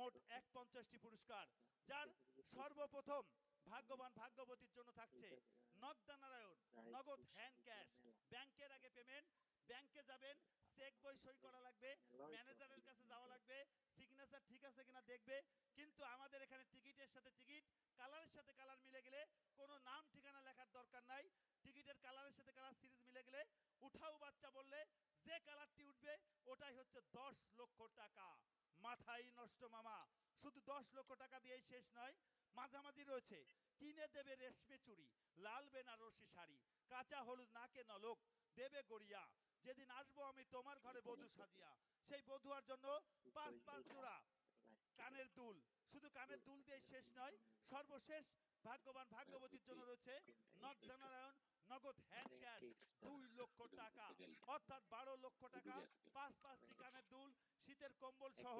মোট এক পঞ্চাশটি পুরস্কার, যার সর্বপ্রথম ভাগ্যবান ভাগ্যবতীর জন্য থাকছে নগদা নারায়ণ নগদ হ্যান্ড ক্যাশ ব্যাংকের আগে পেমেন্ট ব্যাংকে যাবেন, চেক বই সই করা লাগবে ম্যানেজারের কাছে যাওয়া লাগবে সিগনেচার ঠিক আছে কিনা দেখবে, কিন্তু আমাদের এখানে টিকিটের সাথে টিকিট, কালারের সাথে কালার মিলে গেলে কোনো নাম ঠিকানা লেখার দরকার নাই। টিকিটের কালারের সাথে কালার সিরিজ মিলে গেলে উঠাও বাচ্চা বললে যে কালারটি উঠবে, ওটাই হচ্ছে দশ লক্ষ টাকা। মাথাই নষ্ট মামা। শুধু দশ লক্ষ টাকা দিয়েই শেষ নয়, মাঝামাঝি রয়েছে। কিনে দেবে রেশমে চুড়ি, লাল বেনারসি শাড়ি, কাঁচা হলুদ নাকে নলক, দেবে গড়িয়া। যেদিন আসব আমি তোমার ঘরে বধূ সাজিয়া। সেই বধুয়ার জন্য পাঁচ পাঁচ জোড়া কানের দুল। শুধু কানের দুল দিয়ে শেষ নয়, সর্বশেষ ভাগ্যবান ভাগ্যবতীর জন্য রয়েছে নগদানারায়ণ নগদ হ্যান্ড ক্যাশ দুই লক্ষ টাকা। অর্থাৎ বারো লক্ষ টাকা, পাঁচ পাঁচটি কানের দুল শীতের কম্বল সহ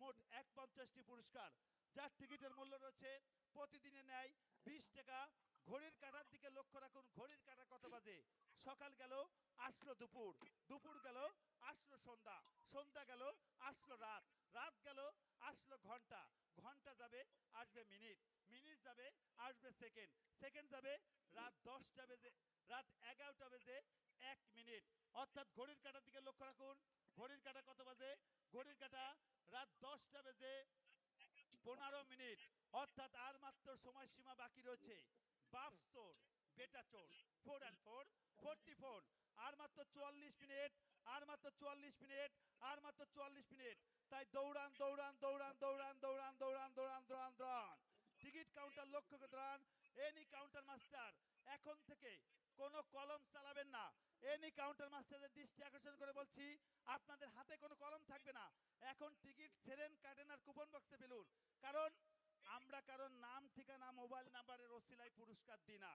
মোট এক পঞ্চাশটি পুরস্কার যার টিকিটের মূল্য রয়েছে প্রতিদিনে নেয় বিশ টাকা। ঘড়ির কাটার দিকে লক্ষ্য রাখুন ঘড়ির কাটা কত বাজে? সকাল গেল আসলো দুপুর। দুপুর গেল আসলো সন্ধ্যা। সন্ধ্যা গেল আসলো রাত। রাত গেল আসলো ঘণ্টা। ঘণ্টা যাবে আসবে মিনিট। মিনিট যাবে আসবে সেকেন্ড। সেকেন্ড যাবে রাত দশটা বেজে রাত এগারোটা বেজে এক মিনিট। অর্থাৎ ঘড়ির কাটার দিকে লক্ষ্য রাখুন ঘড়ির কাটা কত বাজে? ঘড়ির কাটা রাত দশটা বেজে পনেরো মিনিট। অর্থাৎ আর মাত্র সময়সীমা বাকি রয়েছে। বাপ চোর, বেটা চোর, four and four, forty four. আর মাত্র চুয়াল্লিশ মিনিট, আর মাত্র চুয়াল্লিশ মিনিট, আর মাত্র চুয়াল্লিশ মিনিট। তাই দৌড়ান দৌড়ান দৌড়ান দৌড়ান দৌড়ান দৌড়ান দৌড়ান দৌড়ান দৌড়ান। টিকিট কাউন্টার লক্ষ্য করে দাঁড়ান। এনি কাউন্টার মাস্টার, এখন থেকে কোনো কলম চালাবেন না। এনি কাউন্টার মাস্টারের দৃষ্টি আকর্ষণ করে বলছি, আপনাদের হাতে কোনো কলম থাকবে না। এখন টিকিট ছেড়েন কাটেন আর কুপন বক্সে ফেলুন। কারণ আমরা কারণ নাম, ঠিকানা, মোবাইল নাম্বারের ওসিলায় পুরস্কার দিই না।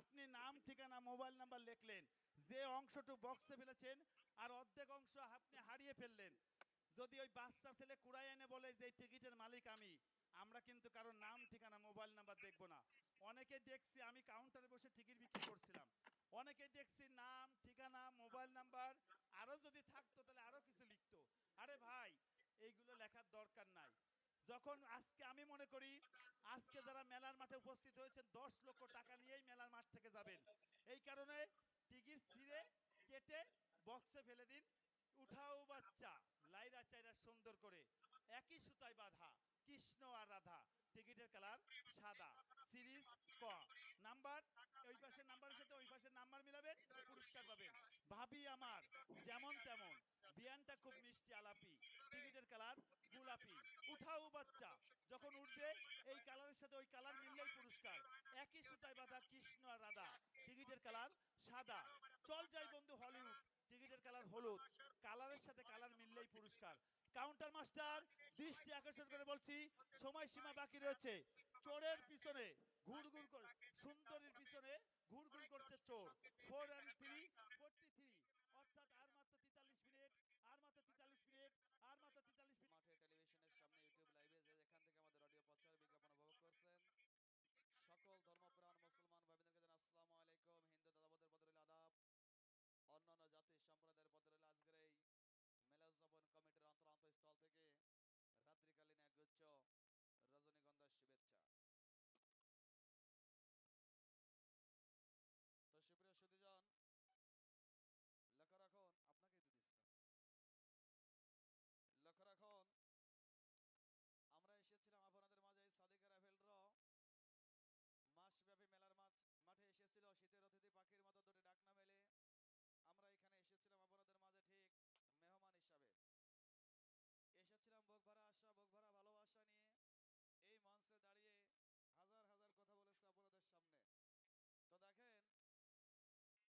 আপনি নাম, ঠিকানা, মোবাইল নাম্বার লিখলেন, যে অংশটুকু বক্সে ফেলেছেন, আর অর্ধেক অংশ আপনি হারিয়ে ফেললেন। যদি ওই বাচ্চা ছেলে কুড়াই এনে বলে যে টিকিটের মালিক আমি, আমরা কিন্তু কারও নাম, ঠিকানা, মোবাইল নাম্বার দেখব না। অনেকে দেখছি, আমি কাউন্টারে বসে টিকিট বিক্রি করছিলাম। অনেকে দেখছি নাম, ঠিকানা, মোবাইল নাম্বার, আরও যদি থাকতো তাহলে আরও কিছু লিখতো। আরে ভাই, এইগুলো লেখার দরকার নাই। যখন আজকে আমি মনে করি, আজকে যারা মেলার মাঠে উপস্থিত হয়েছেন দশ লক্ষ টাকা নিয়েই মেলার মাঠ থেকে যাবেন। এই কারণে টিকিট ছিঁড়ে, কেটে বক্সে ফেলে দিন। উঠাও বাচ্চা। লাইরা চাইরা সুন্দর করে। একই সুতায় বাঁধা, কৃষ্ণ আর রাধা। টিকিটের কালার সাদা। সিরিজ ক। নাম্বার, ওই পাশের নাম্বারের সাথে ওই পাশের নাম্বার মিলাবেন, পুরস্কার পাবেন। ভাবি আমার, যেমন তেমন। বিয়ানটা খুব মিষ্টি, আলাপি। টিকিটের কালার গোলাপি। উঠাও বাচ্চা। যখন উঠবে, এই কালারের সাথে ওই কালার মিললেই পুরস্কার। একই সুতায় বাঁধা কৃষ্ণ আর রাধা। টিকিটের কালার সাদা। চল যাই বন্ধু হলিউড। টিকিটের কালার হলুদ। কালারের সাথে কালার মিললেই পুরস্কার। কাউন্টার মাস্টার দৃষ্টি আকর্ষণ করে বলছি, সময়সীমা বাকি রয়েছে। চোরের পিছনে ঘুরঘুর করে সুন্দরীর পিছনে ঘুরঘুর করছে চোর। Four and three forty three অর্থাৎ আর মাত্র তেতাল্লিশ মিনিট আর মাত্র তেতাল্লিশ মিনিট আর মাত্র তেতাল্লিশ মিনিট মাঠে টেলিভিশনের সামনে ইউটিউব লাইভে যে যেখান থেকে আমাদের অডিও প্রচার বিজ্ঞাপন উপভোগ করছেন সকল ধর্মপ্রাণ মুসলমান ভাবিদেরকে জানাই আসসালামু আলাইকুম হিন্দু দাদাবাদের পদে রইল আদাব অন্যান্য জাতি সম্প্রদায়ের পদে রইল আজকের এই মেলা উদযাপন কমিটির অন্তরান্ত স্থল থেকে রাত্রিকালীন এক গুচ্ছ রজনীগন্ধার শুভেচ্ছা তো সুপ্রিয় সুদীজন লক্ষ্য রাখুন আপনাকেই তো দিচ্ছিলাম লক্ষ্য রাখুন আমরা এসেছিলাম আপনাদের মাঝে সাদিকা রাফেল র মাসব্যাপী মেলার মাঠ মাঠে এসেছিল শীতের অতিথি পাখির মতো দুটি ডাকনা মেলে আমরা এখানে এসেছিলাম আপনাদের মাঝে ঠিক মেহমান হিসাবে এসেছিলাম বুক ভরা আশা বুক ভরা ভালোবাসা নিয়ে এই মঞ্চে দাঁড়িয়ে হাজার হাজার কথা বলেছে আপনাদের সামনে তো দেখেন এই মুহূর্তে টেলিভিশনের সামনে অনেক মা আছেন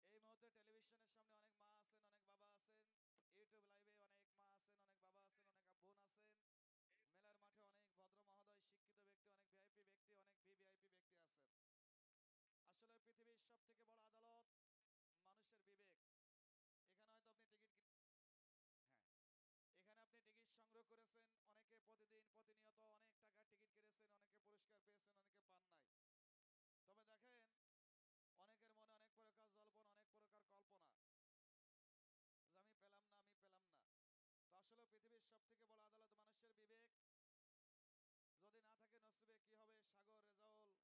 অনেক বাবা আছেন ইউটিউব লাইভে অনেক মা আছেন অনেক বাবা আছেন অনেক বোন আছেন মেলার মাঠে অনেক ভদ্র মহোদয় শিক্ষিত ব্যক্তি অনেক ভিআইপি ব্যক্তি, অনেক ভিভিআইপি ব্যক্তি আছেন। আসলে পৃথিবীর সব থেকে বড় আদালত মানুষের বিবেক। এখানে হয়তো আপনি টিকিট হ্যাঁ। এখানে আপনি টিকিট সংগ্রহ করেছেন, অনেকে প্রতিদিন প্রতিনিয়ত অনেক টাকা টিকিট কেটেছেন, অনেকে পুরস্কার পেয়েছেন, অনেকে পান নাই। তবে দেখেন, অনেকের মনে অনেক প্রকার জল্পনা, অনেক প্রকার কল্পনা। যে আমি পেলাম না, আমি পেলাম না। তো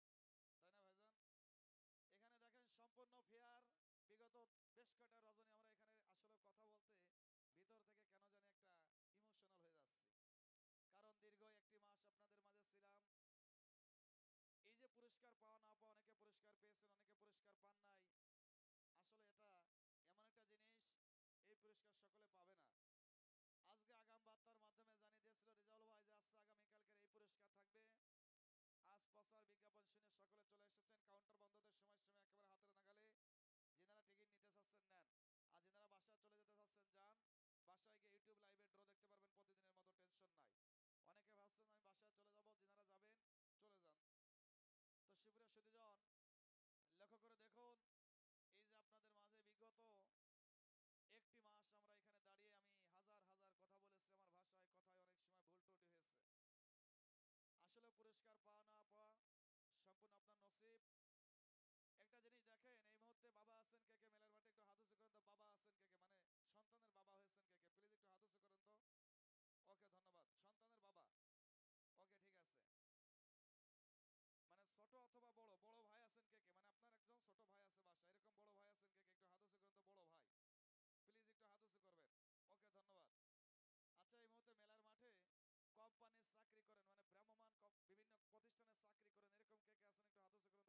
আসলে পৃথিবীর সব থেকে বড় আদালত মানুষের বিবেক কাটা রজনী আমরা এখানে আসলে কথা বলতে ভিতর থেকে কেন জানি একটা ইমোশনাল হয়ে যাচ্ছি। কারণ দীর্ঘ একটি মাস আপনাদের মাঝে ছিলাম। এই যে পুরস্কার পাওয়া না পাওয়া অনেকে পুরস্কার পেয়েছেন, অনেকে পুরস্কার পান নাই। আসলে এটা এমন একটা জিনিস, এই পুরস্কার সকলে পাবে না। আজকে আগাম বার্তার মাধ্যমে জানিয়ে দিয়েছিল রেজাউল ভাই যে আজকে আগামীকালকের এই পুরস্কার থাকবে। আজ প্রচার বিজ্ঞাপন শুনে সকলে চলে এসেছেন কাউন্টার বন্ধদের সময় সময় একেবারে হাতের নাগালে যেনারা টিকিট নিতে চাচ্ছেন নেন আর যেনারা বাসায় চলে যেতে চাচ্ছেন যান বাসায় গিয়ে ইউটিউব লাইভে ড্র দেখতে পারবেন, প্রতিদিনের মতো টেনশন নাই। অনেকে ভাবছেন, আমি বাসায় চলে যাব, যেনারা যাবেন, চলে যান। তো শিবিরের সুদীজন লক্ষ্য করে দেখুন, এই যে আপনাদের মাঝে বিগত একটি মাস আমরা এখানে দাঁড়িয়ে আমি হাজার হাজার কথা বলেছি, আমার ভাষায় কথায় অনেক সময় ভুল ত্রুটি হয়েছে। আসলে পুরস্কার পাওয়া না পাওয়া সম্পূর্ণ আপনার নসিব একটা জিনিস দেখেন এই মুহূর্তে বাবা আছেন কে কে মেলার মাঠে একটু হাত উঁচু করেন তো বাবা আছেন কে কে মানে সন্তানের বাবা হয়েছেন কে কে প্লিজ একটু হাত উঁচু করেন তো ওকে ধন্যবাদ সন্তানের বাবা ওকে ঠিক আছে মানে ছোট অথবা বড় বড় ভাই আছেন কে কে মানে আপনার একজন ছোট ভাই আছে বাসা এরকম বড় ভাই আছেন কে কে একটু হাত উঁচু করেন তো বড় ভাই প্লিজ একটু হাত উঁচু করবেন ওকে ধন্যবাদ আচ্ছা এই মুহূর্তে মেলার মাঠে কোম্পানির চাকরি করেন মানে ভ্রাম্যমান বিভিন্ন প্রতিষ্ঠানে চাকরি করেন এরকম কে কে আছেন একটু হাত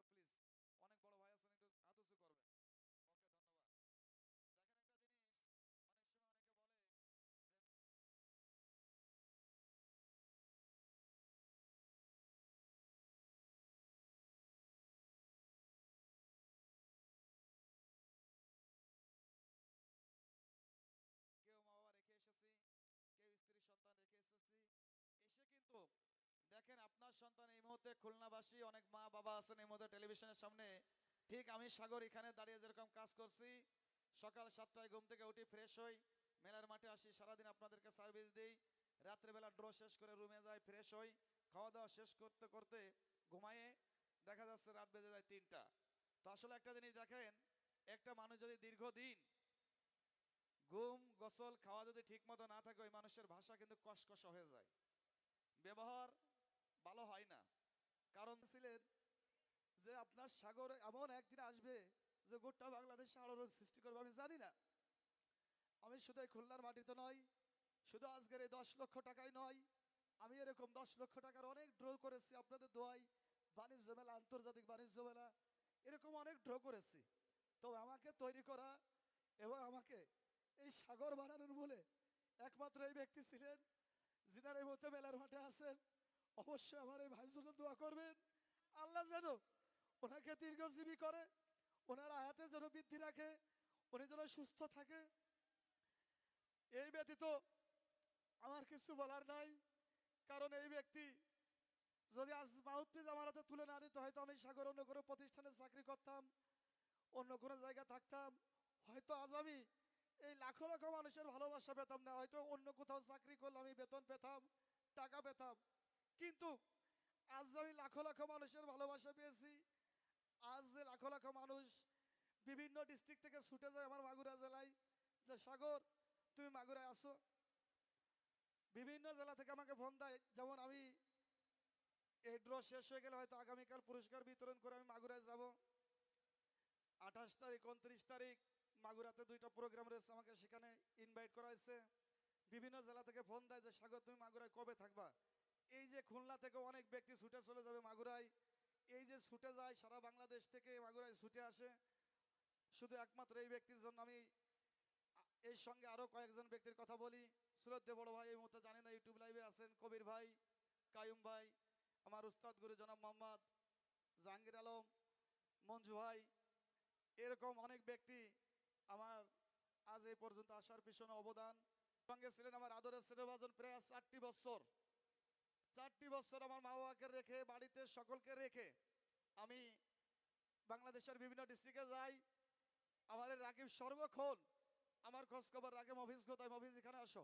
সন্তান এই মুহূর্তে খুলনাবাসী, অনেক মা বাবা আছেন এই মুহূর্তে টেলিভিশনের সামনে। ঠিক আমি সাগর এখানে দাঁড়িয়ে যেরকম কাজ করছি, সকাল সাতটায় ঘুম থেকে উঠি ফ্রেশ হই, মেলার মাঠে আসি, সারাদিন আপনাদেরকে সার্ভিস দিই। রাত্রেবেলা ড্র শেষ করে রুমে যাই ফ্রেশ হই, খাওয়া দাওয়া শেষ করতে করতে ঘুমায়ে দেখা যাচ্ছে রাত বেজে যায় তিনটা। তো আসলে একটা জিনিস দেখেন, একটা মানুষ যদি দীর্ঘদিন ঘুম, গোসল, খাওয়া যদি ঠিক মতো না থাকে, ওই মানুষের ভাষা কিন্তু কসকস হয়ে যায়। ব্যবহার ভালো হয় না। কারণ ছিলেন যে আপনার সাগর এমন একদিন আসবে যে গোটা বাংলাদেশে আলোড়ন সৃষ্টি করবে, আমি জানি না। আমি শুধু খুলনার মাটিতে নয়, শুধু আজকের এই দশ লক্ষ টাকায় নয়, আমি এরকম দশ লক্ষ টাকার অনেক ড্র করেছি, আপনাদের দোয়াই বাণিজ্য মেলা, আন্তর্জাতিক বাণিজ্য মেলা, এরকম অনেক ড্র করেছি। তো আমাকে তৈরি করা এবং আমাকে এই সাগর বানানোর বলে একমাত্র এই ব্যক্তি ছিলেন, যিনার এই মধ্যে মেলার মাঠে আছেন। অবশ্যই আমার এই ভাইয়ের জন্য দোয়া করবেন। আল্লাহ যেন ওনাকে দীর্ঘজীবী করে, ওনার আয়াতে যেন বৃদ্ধি রাখে, উনি যেন সুস্থ থাকে। এই ব্যতীত আমার কিছু বলার নাই, কারণ এই ব্যক্তি যদি আজ মাউথপিস আমার হাতে তুলে না দিত, হয়তো আমি সাগর অন্য কোনো প্রতিষ্ঠানে চাকরি করতাম, অন্য কোনো জায়গায় থাকতাম, হয়তো আজ আমি এই লাখো লাখো মানুষের ভালোবাসা পেতাম না, হয়তো অন্য কোথাও চাকরি করলে আমি বেতন পেতাম, টাকা পেতাম। কিন্তু আজ আমি লাখো লাখো মানুষের ভালোবাসা পেয়েছি, আজ যে লাখো লাখো মানুষ বিভিন্ন ডিস্ট্রিক্ট থেকে ছুটে যায় আমার মাগুরা জেলায়, যে সাগর, তুমি মাগুরায় আসো বিভিন্ন জেলা থেকে আমাকে ফোন দেয়, যেমন আমি এই ড্র শেষ হয়ে গেলে হয়তো আগামীকাল পুরস্কার বিতরণ করে আমি মাগুরায় যাব। আঠাশ তারিখ, উনত্রিশ তারিখ মাগুরাতে দুইটা প্রোগ্রাম রয়েছে আমাকে সেখানে ইনভাইট করা হয়েছে। বিভিন্ন জেলা থেকে ফোন দেয় যে সাগর, তুমি মাগুরায় কবে থাকবা? এই যে খুলনা থেকে অনেক ব্যক্তি ছুটে চলে যাবে মাগুরায়, এই যে ছুটে যায় সারা বাংলাদেশ থেকে মাগুরায় ছুটে আসে, শুধু একমাত্র এই ব্যক্তির জন্য আমি এর সঙ্গে আরও কয়েকজন ব্যক্তির কথা বলি। সুরতে বড় ভাই এই মুহূর্তে জানি না ইউটিউব লাইভে আছেন কবির ভাই, কায়ুম ভাই, আমার উস্তাদ গুরু জনাব মোহাম্মদ জাহাঙ্গীর আলম, মঞ্জু ভাই, এরকম অনেক ব্যক্তি আমার আজ এই পর্যন্ত আসার পিছনে অবদান। সঙ্গে ছিলেন আমার আদরের শ্রেণীভাজন প্রায় চারটি বছর। চারটি বছর আমার মা বাবাকে রেখে, বাড়িতে সকলকে রেখে আমি বাংলাদেশের বিভিন্ন ডিস্ট্রিক্টে যাই। আমার রাকিব সর্বক্ষণ, আমার খোঁজ খবর রাখে মফিজ কোথায়? মফিজ, এখানে আসো।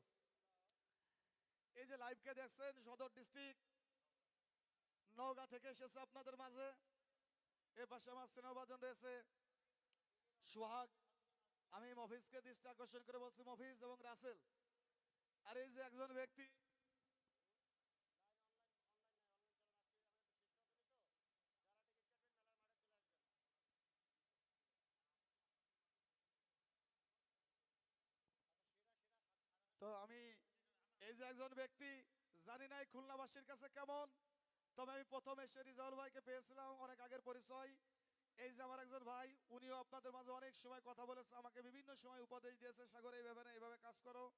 এই যে লাইভকে দেখছেন, সদর ডিস্ট্রিক্ট নওগাঁ থেকে এসেছে আপনাদের মাঝে। এ পাশে আমার স্নেহভাজন রয়েছে, সোহাগ। আমি মফিজকে দৃষ্টি আকর্ষণ করে বলছি, মফিজ এবং রাসেল, আর এই যে একজন ব্যক্তি একজন ব্যক্তি জানি না এই খুলনাবাসীর কাছে কেমন, তবে আমি প্রথম এসে রিজাউল ভাইকে পেয়েছিলাম অনেক আগের পরিচয়। এই যে আমার একজন ভাই, উনিও আপনাদের মাঝে অনেক সময় কথা বলেছে, আমাকে বিভিন্ন সময় উপদেশ দিয়েছে, সাগর এইভাবে না এইভাবে কাজ করো।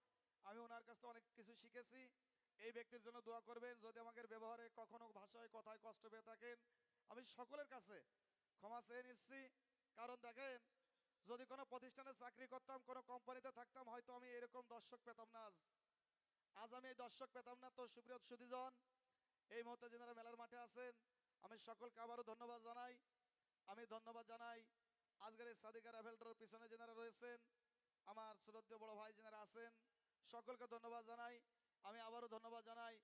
আমি ওনার কাছ থেকে অনেক কিছু শিখেছি। এই ব্যক্তির জন্য দোয়া করবেন, যদি আমাদের ব্যবহারে কখনো ভাষায়, কথায় কষ্ট পেয়ে থাকেন, আমি সকলের কাছে ক্ষমা চেয়ে নিচ্ছি। কারণ দেখেন, যদি কোনো প্রতিষ্ঠানে চাকরি করতাম, কোনো কোম্পানিতে থাকতাম, হয়তো আমি এরকম দর্শক পেতাম না আজ। আজ আমি এই দর্শক পেতাম না। তো সুপ্রিয় সুদীজন এই মুহূর্তে যেনারা মেলার মাঠে আছেন, আমি সকলকে আবারও ধন্যবাদ জানাই। আমি ধন্যবাদ জানাই আজকের এই সাদিকা রাভেলডোর পিছনে যেনারা রয়েছেন, আমার শ্রদ্ধেয় বড় ভাই যেনারা আছেন, সকলকে ধন্যবাদ জানাই। আমি আবারও ধন্যবাদ জানাই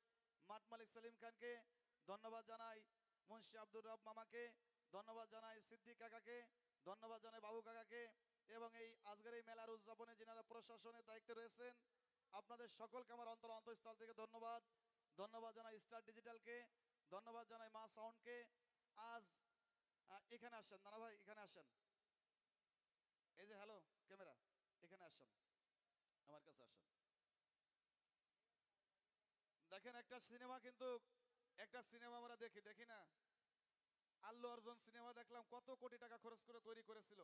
মাঠ মালিক সেলিম খানকে, ধন্যবাদ জানাই মুন্সি আব্দুর রব মামাকে, ধন্যবাদ জানাই সিদ্দিক কাকাকে, ধন্যবাদ জানাই বাবু কাকাকে এবং এই আজকের এই মেলার উদযাপনে যেনারা প্রশাসনের দায়িত্বে রয়েছেন আপনাদের সকলকে আমার অন্তর অন্তঃস্থল থেকে ধন্যবাদ। ধন্যবাদ জানাই স্টার ডিজিটালকে, ধন্যবাদ জানাই মা সাউন্ডকে। আজ এখানে আসেন। নানা ভাই, এখানে আসেন। এই যে, হ্যালো, ক্যামেরা, এখানে আসেন। আমার কাছে আসেন। দেখেন, একটা সিনেমা কিন্তু, একটা সিনেমা আমরা দেখি দেখি না? আল্লু অর্জুন সিনেমা দেখলাম, কত কোটি টাকা খরচ করে তৈরি করেছিল।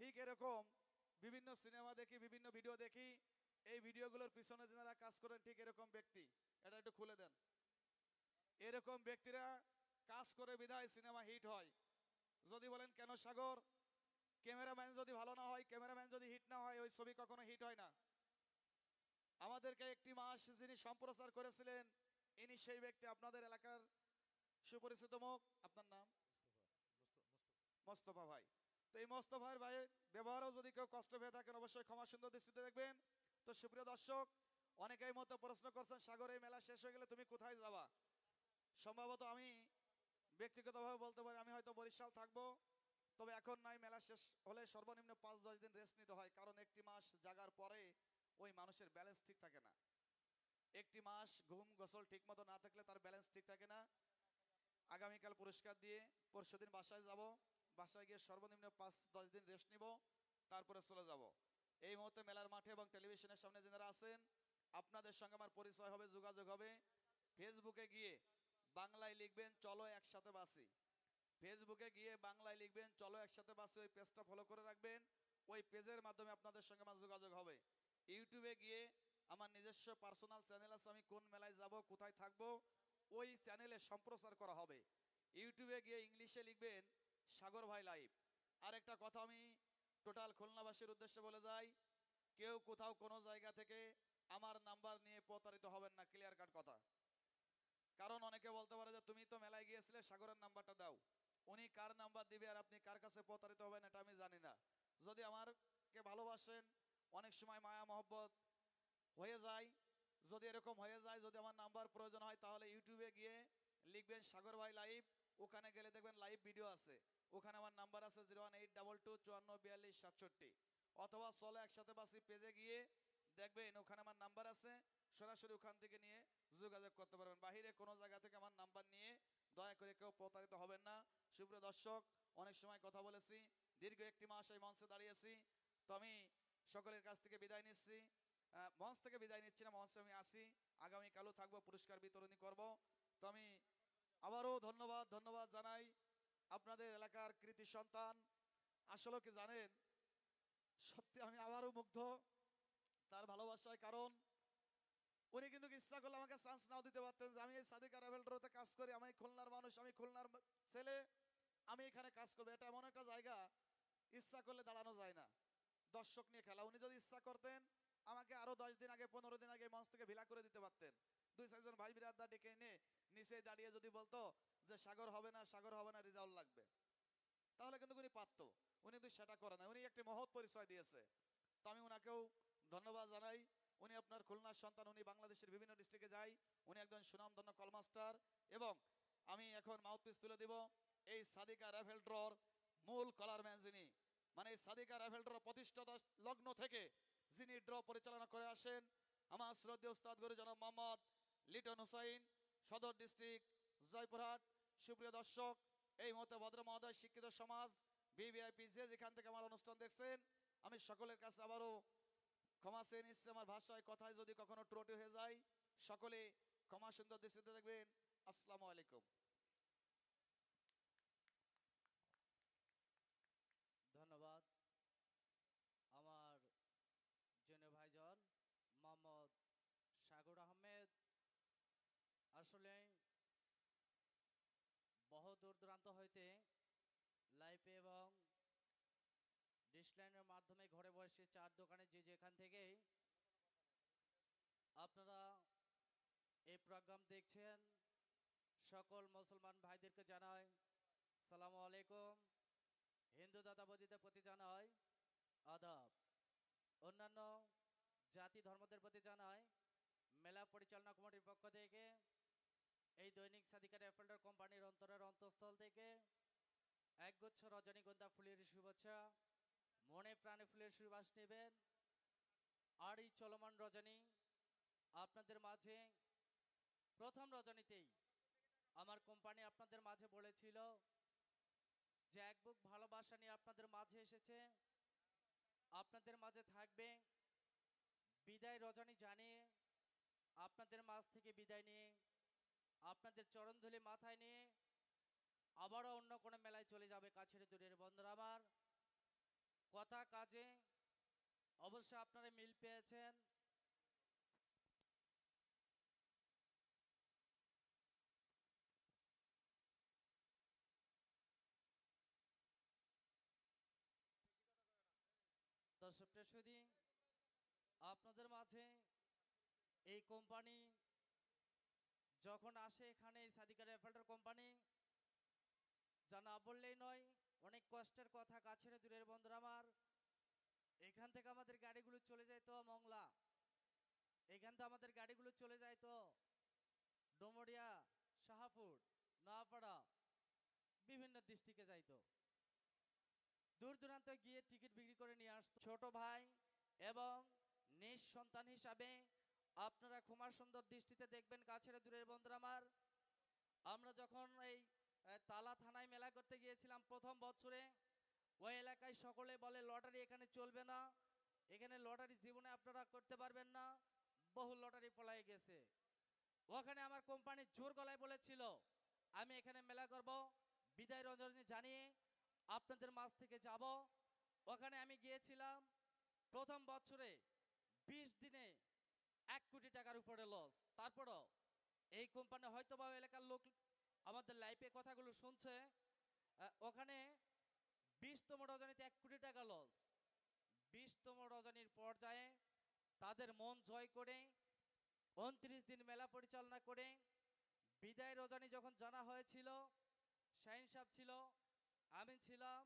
ঠিক এরকম, বিভিন্ন সিনেমা দেখি, বিভিন্ন ভিডিও দেখি এই ভিডিওগুলোর পিছনে যারা কাজ করেন, ঠিক এরকম ব্যক্তি। এটা একটু খুলে দেন। এরকম ব্যক্তিরা কাজ করে বিধায় সিনেমা হিট হয়। যদি বলেন, কেন সাগর? ক্যামেরাম্যান যদি ভালো না হয়, ক্যামেরাম্যান যদি হিট না হয়, ওই ছবি কখনো হিট হয় না? আমাদেরকে একটি মাস যিনি সম্প্রচার করেছিলেন, ইনি সেই ব্যক্তি আপনাদের এলাকার সুপরিচিত মুখ। আপনার নাম? মোস্তফা ভাই। তো এই মোস্তফার ভাই ব্যবহারও যদি কেউ কষ্ট পেয়ে থাকেন, অবশ্যই ক্ষমা সুন্দর দৃষ্টিতে দেখবেন। তো সুপ্রিয় দর্শক অনেকেই মতো প্রশ্ন করছেন, সাগর এই মেলা শেষ হয়ে গেলে তুমি কোথায় যাবা? সম্ভবত আমি ব্যক্তিগতভাবে বলতে পারি, আমি হয়তো বরিশাল থাকব। তবে এখন নাই মেলা শেষ হলে সর্বনিম্ন পাঁচ দশ দিন রেস্ট নিতে হয়, কারণ একটি মাস জাগার পরে ওই মানুষের ব্যালেন্স ঠিক থাকে না। একটি মাস ঘুম গোসল ঠিক মতো না থাকলে তার ব্যালেন্স ঠিক থাকে না। আগামীকাল পুরস্কার দিয়ে পরশুদিন বাসায় যাব, বাসায় গিয়ে সর্বনিম্ন পাঁচ দশ দিন রেস্ট নিব, তারপরে চলে যাব। এই মুহূর্তে মেলার মাঠে এবং টেলিভিশনের সামনে যারা আছেন, আপনাদের সঙ্গে আমার পরিচয় হবে, যোগাযোগ হবে। ফেসবুকে গিয়ে বাংলায় লিখবেন, চলো একসাথে বাসি। ফেসবুকে গিয়ে বাংলায় লিখবেন, চলো একসাথে বাসি। ওই পেজটা ফলো করে রাখবেন। ওই পেজের মাধ্যমে আপনাদের সঙ্গে আমার যোগাযোগ হবে। ইউটিউবে গিয়ে আমার নিজস্ব পার্সোনাল চ্যানেল আছে, আমি কোন মেলায় যাব, কোথায় থাকব, ওই চ্যানেলে সম্প্রচার করা হবে। ইউটিউবে গিয়ে ইংলিশে লিখবেন, সাগর ভাই লাইভ আর একটা কথা আমি টোটাল খুলনাবাসীর উদ্দেশ্যে বলে যাই, কেউ কোথাও কোনো জায়গা থেকে আমার নাম্বার নিয়ে প্রতারিত হবেন না ক্লিয়ার কাট কথা। কারণ অনেকে বলতে পারে যে তুমি তো মেলায় গিয়েছিলে, সাগরের নাম্বারটা দাও। উনি কার নাম্বার দিবে আর আপনি কার কাছে প্রতারিত হবেন এটা আমি জানি না। যদি আমারকে ভালোবাসেন, অনেক সময় মায়া মহব্বত হয়ে যায়। যদি এরকম হয়ে যায়, যদি আমার নাম্বার প্রয়োজন হয়, তাহলে ইউটিউবে গিয়ে লিখবেন সাগর ভাই লাইভ, ওখানে গেলে দেখবেন লাইভ ভিডিও আছে। ওখানে আমার নাম্বার আছে zero one eight double two চুয়ান্ন বিয়াল্লিশ সাতষট্টি। অথবা চলো একসাথে বাসি পেজে গিয়ে দেখবেন ওখানে আমার নাম্বার আছে। সরাসরি ওখান থেকে নিয়ে যোগাযোগ করতে পারবেন। বাহিরে কোনো জায়গা থেকে আমার নাম্বার নিয়ে দয়া করে কেউ প্রতারিত হবেন না। সুপ্রিয় দর্শক, অনেক সময় কথা বলেছি, দীর্ঘ একটি মাস এই মঞ্চে দাঁড়িয়েছি। তো আমি সকলের কাছ থেকে বিদায় নিচ্ছি। মঞ্চ থেকে বিদায় নিচ্ছি না, মঞ্চে আমি আসি আগামীকালও থাকব, পুরস্কার বিতরণী করব। তো আমি আবারও ধন্যবাদ ধন্যবাদ জানাই আপনাদের এলাকার কৃতি সন্তান। আসলে কি জানেন? সত্যি আমি আবারও মুগ্ধ তার ভালোবাসায়, কারণ উনি কিন্তু ইচ্ছা করলে আমাকে চান্স নাও দিতে পারতেন যে আমি এই সাদিকা রেভেলডোতে কাজ করি, আমি খুলনার মানুষ, আমি খুলনার ছেলে, আমি এখানে কাজ করব। এটা এমন একটা জায়গা, ইচ্ছা করলে দাঁড়ানো যায় না। দর্শক নিয়ে খেলা। উনি যদি ইচ্ছা করতেন, আমাকে আরও দশ দিন আগে, পনেরো দিন আগে মঞ্চ থেকে ভিলা করে দিতে পারতেন। দুই চারজন ভাই বিরাদা ডেকে এনে নিচে দাঁড়িয়ে যদি বলতো যে সাগর হবে না, সাগর হবে না রেজাল্ট লাগবে। তাহলে কিন্তু উনি পারতো। উনি কিন্তু সেটা করে না উনি একটি মহৎ পরিচয় দিয়েছে। তো আমি ওনাকেও ধন্যবাদ জানাই। উনি আপনার খুলনার সন্তান, উনি বাংলাদেশের বিভিন্ন ডিস্ট্রিক্টে যাই উনি একজন সুনামধন্য কলমাস্টার এবং আমি এখন মাউথপিস তুলে দিব। এই সাদিকা রাফেল ড্রর মূল কলারম্যান যিনি মানে এই সাদিকা রাফেল ড্র প্রতিষ্ঠাতা লগ্ন থেকে যিনি ড্র পরিচালনা করে আসেন, আমার শ্রদ্ধেয় উস্তাদ গুরু জনাব মোহাম্মদ লিটন হুসাইন, সদর ডিস্ট্রিক্ট, জয়পুরহাট। সুপ্রিয় দর্শক, এই মুহূর্তে ভদ্র মহোদয়, শিক্ষিত সমাজ বিভিআইপি যে যেখান থেকে আমার অনুষ্ঠান দেখছেন, আমি সকলের কাছে আবারও ক্ষমা চেয়ে নিচ্ছি। আমার ভাষায় কথায় যদি কখনো ত্রুটি হয়ে যায়, সকলে ক্ষমা সুন্দর দৃষ্টিতে দেখবেন। আসসালামু আলাইকুম ধন্যবাদ আমার জেনে ভাইজন মোহাম্মদ সাগর আহমেদ আসলে বহু দূর দূরান্ত হইতে লাইফে এবং ডিসলাইনের মাধ্যমে ঘরে বসে চার দোকানে যে যেখান থেকে আপনারা এই প্রোগ্রাম দেখছেন, সকল মুসলমান ভাইদেরকে জানাই সালামু আলাইকুম। হিন্দু দাদাবদিদের প্রতি জানাই আদাব। অন্যান্য জাতি ধর্মদের প্রতি জানাই মেলা পরিচালনা কমিটির পক্ষ থেকে এই দৈনিক সাদিকা রেফেল্ডার কোম্পানির অন্তরের অন্তঃস্থল থেকে একগুচ্ছ রজনীগন্ধা ফুলের শুভেচ্ছা মনে প্রাণে ফুলের সুবাস নেবেন। আর এই চলমান রজনী আপনাদের মাঝে, প্রথম রজনীতেই আমার কোম্পানি আপনাদের মাঝে বলেছিল যে এক বুক ভালোবাসা নিয়ে আপনাদের মাঝে এসেছে। আপনাদের মাঝে থাকবে। বিদায় রজনী জানিয়ে আপনাদের মাঝ থেকে বিদায় নিয়ে আপনাদের চরণধুলি মাথায় নিয়ে আবারও অন্য কোনো মেলায় চলে যাবে কাছের দূরের বন্ধুরা আমার। কথা কাজে, অবশ্যই আপনারা মিল পেয়েছেন। দর্শক আপনাদের মাঝে এই কোম্পানি যখন আসে এখানে সাদিকা রেফেল্ডার কোম্পানি যা না বললেই নয়, অনেক কষ্টের কথা, কাছের দূরের বন্ধুরা আমার। এখান থেকে আমাদের গাড়িগুলো চলে যায় তো মংলা। এখান থেকে আমাদের গাড়িগুলো চলে যায় তো ডোমরিয়া, শাহাপুর নোয়াপাড়া বিভিন্ন ডিস্ট্রিক্টে যাইতো। দূর দূরান্ত গিয়ে টিকিট বিক্রি করে নিয়ে আসতো। ছোট ভাই এবং নিজ সন্তান হিসাবে আপনারা কুমার সুন্দর দৃষ্টিতে দেখবেন কাছের দূরের বন্ধুরা আমার। আমরা যখন এই তালা থানায় মেলা করতে গিয়েছিলাম প্রথম বছরে, ওই এলাকায় সকলে বলে, লটারি এখানে চলবে না। এখানে লটারি জীবনে আপনারা করতে পারবেন না। বহু লটারি পলাই গেছে। ওখানে আমার কোম্পানি জোর গলায় বলেছিল, আমি এখানে মেলা করব। বিদায় রঞ্জনী জানিয়ে আপনাদের মাঝ থেকে যাব। ওখানে আমি গিয়েছিলাম। প্রথম বছরে বিশ দিনে এক কোটি টাকার উপরে লস তারপরও এই কোম্পানি হয়তো বা এলাকার লোক আমাদের লাইফে কথাগুলো শুনছে। ওখানে বিশতম রজনীতে এক কোটি টাকা লস বিশতম রজনীর পর্যায়ে তাদের মন জয় করে, উনত্রিশ দিন মেলা পরিচালনা করে, বিদায় রজনী যখন জানা হয়েছিল, শাহিন সাহেব ছিল, আমি ছিলাম।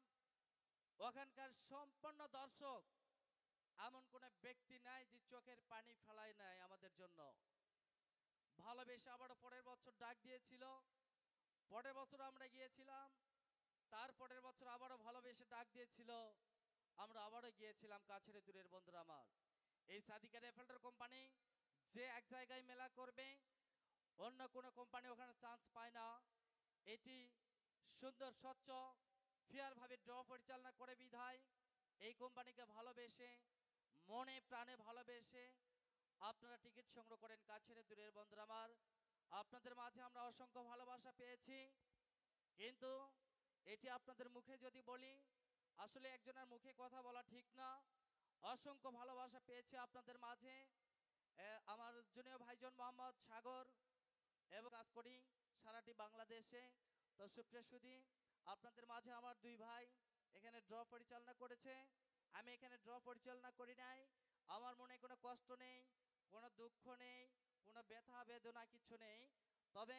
ওখানকার সম্পূর্ণ দর্শক এমন কোন ব্যক্তি নাই যে চোখের পানি ফেলায় নাই আমাদের জন্য। ভালোবেসে আবার পরের বছর ডাক দিয়েছিল। পরের বছর আমরা গিয়েছিলাম। তার পরের বছর আবারও ভালোবেসে ডাক দিয়েছিল। আমরা আবারও গিয়েছিলাম কাছের দূরের বন্ধুরা আমার। এই সাদিকা রেফেল্টার কোম্পানি যে এক জায়গায় মেলা করবে, অন্য কোনো কোম্পানি ওখানে চান্স পায় না। এটি সুন্দর, স্বচ্ছ ফেয়ারভাবে ড্র পরিচালনা করে বিধায়। এই কোম্পানিকে ভালোবেসে মনে প্রাণে ভালোবেসে আপনারা টিকিট সংগ্রহ করেন কাছের দূরের বন্ধুরা আমার। আপনাদের মাঝে আমরা অসংখ্য ভালোবাসা পেয়েছি, কিন্তু এটি আপনাদের মুখে যদি বলি, আসলে একজনের মুখে কথা বলা ঠিক না। অসংখ্য ভালোবাসা পেয়েছি আপনাদের মাঝে। আমার জুনিয়র ভাইজন মোহাম্মদ সাগর এবং কাজ করি সারাটি বাংলাদেশে। তো সুপ্রিয় সুদী আপনাদের মাঝে আমার দুই ভাই এখানে ড্র পরিচালনা করেছে। আমি এখানে ড্র পরিচালনা করি নাই। আমার মনে কোনো কষ্ট নেই, কোনো দুঃখ নেই, কোনো ব্যথা, বেদনা কিছু নেই। তবে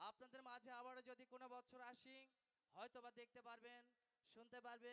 আপনাদের মাঝে আবারও যদি কোনো বছর আসি হয়তো বা দেখতে পারবেন, শুনতে পারবেন